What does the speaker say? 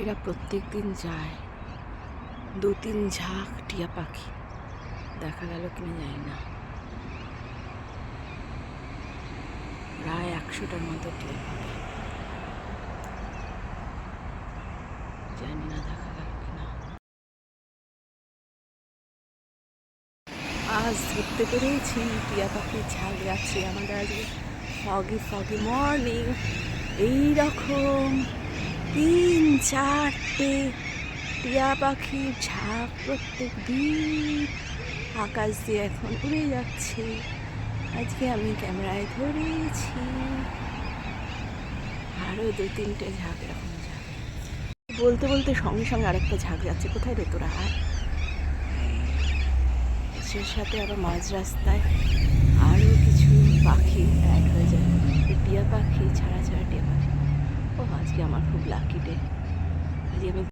এরা প্রত্যেক দিন যায়। দু তিন ঝাঁক টিয়া পাখি। দেখা গেল কিনা জানি না। প্রায় একশোটার মতো টিয়া পাখি। জানি না দেখা গেল কিনা। আজ ধরতে পেরেছি টিয়া পাখি ঝাঁক যাচ্ছে আমাদের আজকে ফগি ফগি মর্নিং এইরকম তিন চারটে, টিয়া পাখির ঝাঁক প্রত্যেক দিন। আকাশ দিয়ে এখন উড়ে যাচ্ছে। আজকে আমি ক্যামেরায় ধরেছি। আরও দু তিনটে ঝাঁক এরকম যাবে। বলতে বলতে সঙ্গে সঙ্গে আরেকটা ঝাঁক যাচ্ছে। কোথায় রে তোরা? আয় সে সাথে আবার মাঝ রাস্তায় আরও কিছু পাখি অ্যাড হয়ে যায়। টিয়া পাখি, ছাড়া ছাড়া টিয়া পাখি। ও আজকে আমার খুব লাকি ডে время.